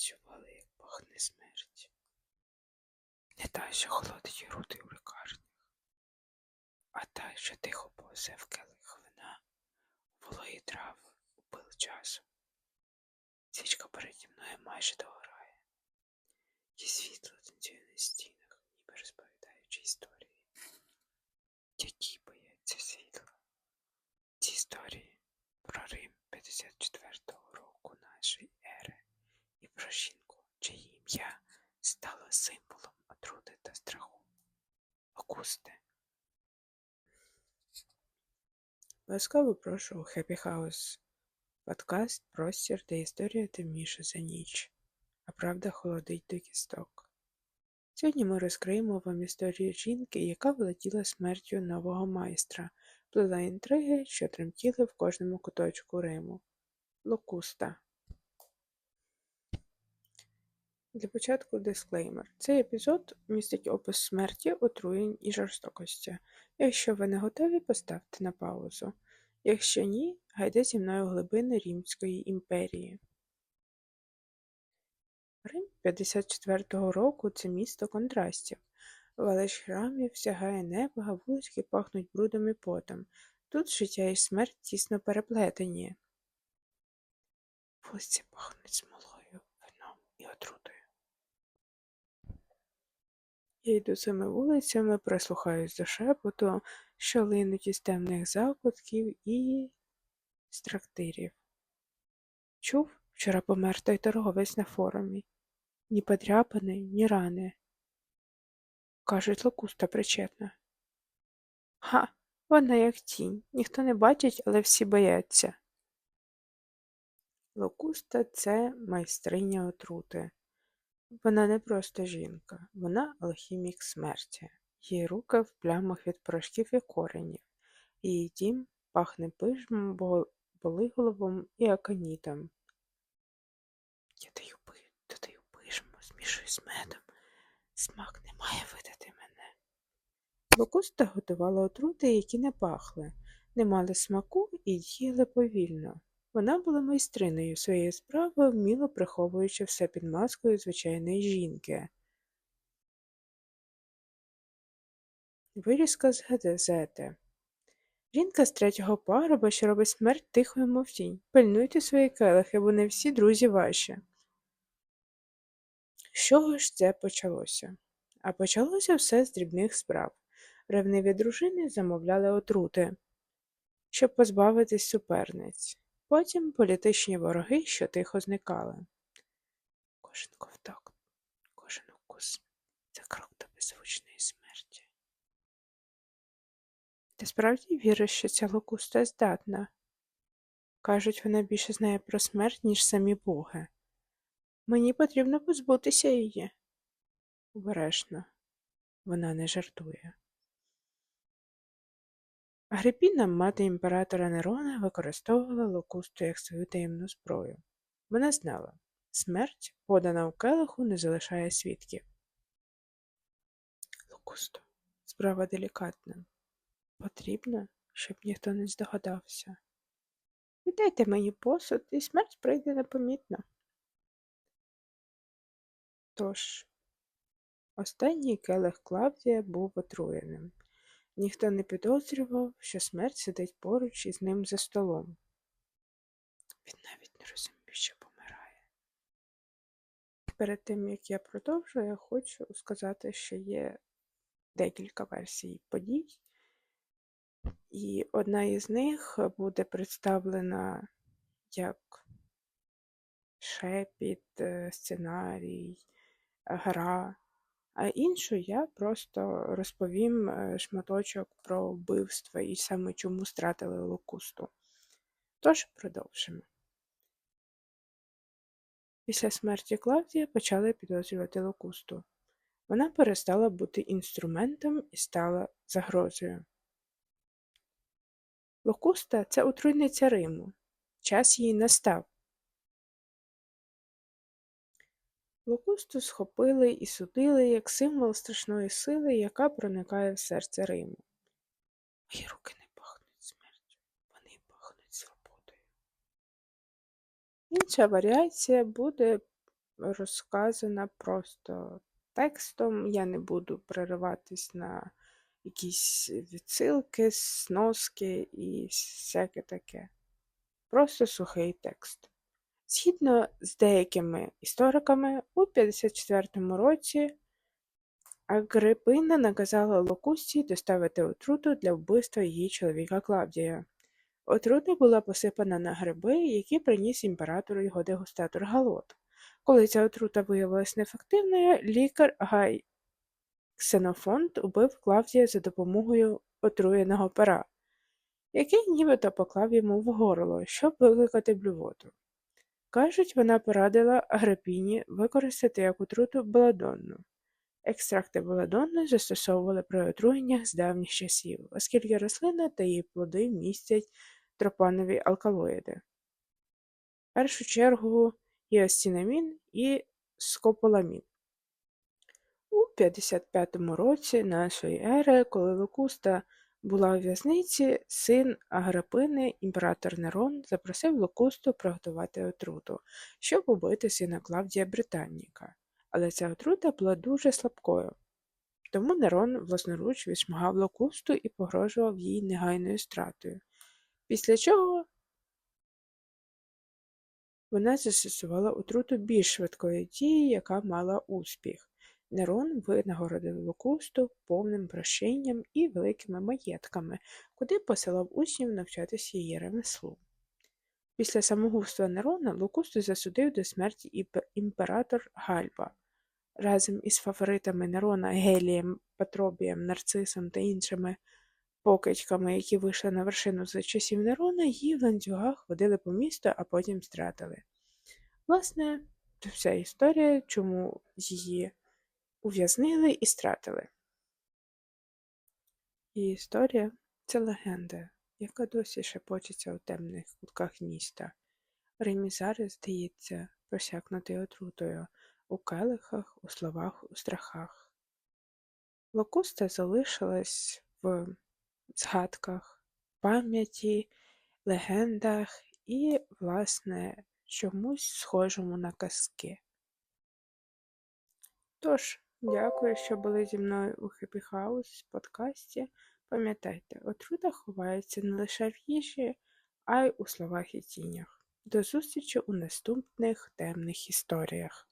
відчували, як пахне смерть. Не та, що холодить груди у лікарнях, а та, що тихо повзе в келих вина, у вологі трави, у пил часу. Свічка переді мною майже догорає. І світло танцює на стінах, ніби розповідаючи історії. Які бояться світла. Ці історії про Рим 54-го року нашої ери і про жінку, чиє стало символом отрути та страху. Окусте. Ласкаво прошу у Happy House. Подкаст Простір, де історія темніша за ніч, а правда холодить до кісток. Сьогодні ми розкриємо вам історію жінки, яка володіла смертю нового майстра, плела інтриги, що тремтіли в кожному куточку Риму. Локуста. Для початку дисклеймер. Цей епізод містить опис смерті, отруєнь і жорстокості. Якщо ви не готові, поставте на паузу. Якщо ні, гайде зі мною глибини Римської імперії. Рим 54-го року це місто контрастів. Велич храмів сягає неба, а вулички пахнуть брудом і потом. Тут життя і смерть тісно переплетені. Вулиці пахнуть смолою, вином і отрутою. Я йду цими вулицями, прислухаюсь до шепоту, що линуть із темних закутків і з трактирів. Чув, вчора помер той торговець на форумі. Ні подряпини, ні рани. Кажуть, локуста причетна. Ха, вона як тінь. Ніхто не бачить, але всі бояться. Локуста це майстриня отрути. Вона не просто жінка, вона алхімік смерті. Її руки в плямах від порошків і коренів. Її дім пахне пижмом, болиголовом і аконітом. Я даю додаю пижму, змішую з медом. Смак не має видати мене. Локуста готувала отрути, які не пахли, не мали смаку і діяли повільно. Вона була майстриною своєї справи, вміло приховуючи все під маскою звичайної жінки. Вирізка з газети. Жінка з третього паруба, що робить смерть тихою мовтінь. Пильнуйте свої келихи, бо не всі друзі ваші. З чого ж це почалося? А почалося все з дрібних справ. Ревниві дружини замовляли отрути, щоб позбавитись суперниць. Потім політичні вороги, що тихо зникали. Кожен ковток, кожен укус це крок до беззвучної смерті. Ти справді віриш, що ця локуста здатна? Кажуть, вона більше знає про смерть, ніж самі боги. Мені потрібно позбутися її. Обережно, вона не жартує. Агрипіна, мати імператора Нерона, використовувала локусту як свою таємну зброю. Вона знала смерть, подана у келиху, не залишає свідків. Локусто, справа делікатна. Потрібно, щоб ніхто не здогадався. Віддайте мені посуд, і смерть прийде непомітно. Тож, останній келих Клавдія був отруєним. Ніхто не підозрював, що смерть сидить поруч із ним за столом. Він навіть не розумів, що помирає. Перед тим, як я продовжу, я хочу сказати, що є декілька версій подій, і одна із них буде представлена як шепіт, е, сценарій, гра. А іншу я просто розповім е, шматочок про вбивство і саме чому стратили локусту. Тож продовжимо. Після смерті Клавдія почали підозрювати локусту. Вона перестала бути інструментом і стала загрозою. Локуста це отруйниця Риму. Час їй настав. Локусту схопили і судили як символ страшної сили, яка проникає в серце Риму. Мої руки не пахнуть смертю, вони пахнуть свободою. Інша варіація буде розказана просто текстом. Я не буду перериватись на якісь відсилки, сноски і всяке таке. Просто сухий текст. Згідно з деякими істориками, у 54 році Агрипина наказала Локусті доставити отруту для вбивства її чоловіка Клавдія. Отрута була посипана на гриби, які приніс імператору його дегустатор Галот. Коли ця отрута виявилась неефективною, лікар Гай Ксенофонт убив Клавдія за допомогою отруєного пера, який нібито поклав йому в горло, щоб викликати блювоту. Кажуть, вона порадила Агрипіні використати як отруту беладонну. Екстракти беладонни застосовували при отруєннях з давніх часів, оскільки рослина та її плоди містять тропанові алкалоїди. В першу чергу іостінамін і скополамін. У 55 році нашої ери, коли Локуста була у в'язниці, син Агрипини, імператор Нерон, запросив Локусту приготувати отруту, щоб убити сина Клавдія Британніка. Але ця отрута була дуже слабкою. Тому Нерон власноруч відшмагав Локусту і погрожував їй негайною стратою. Після чого вона застосувала отруту більш швидкої дії, яка мала успіх. Нерон винагородив Локусту повним прощенням і великими маєтками, куди посилав учнів навчатися її ремеслу. Після самогубства Нерона Локусту засудив до смерті імператор Гальба. Разом із фаворитами Нерона Гелієм, Патробієм, Нарцисом та іншими покидьками, які вийшли на вершину за часів Нерона, її в ланцюгах водили по місту, а потім стратили. Власне, це вся історія, чому її ув'язнили і стратили. І історія це легенда, яка досі шепочеться у темних кутках міста. Римі зараз, здається, просякнутий отрутою у келихах, у словах, у страхах. Локуста залишилась в згадках, пам'яті, легендах і, власне, чомусь схожому на казки. Тож, дякую, що були зі мною у Happy House подкасті. Пам'ятайте, отрута ховається не лише в їжі, а й у словах і тінях. До зустрічі у наступних темних історіях.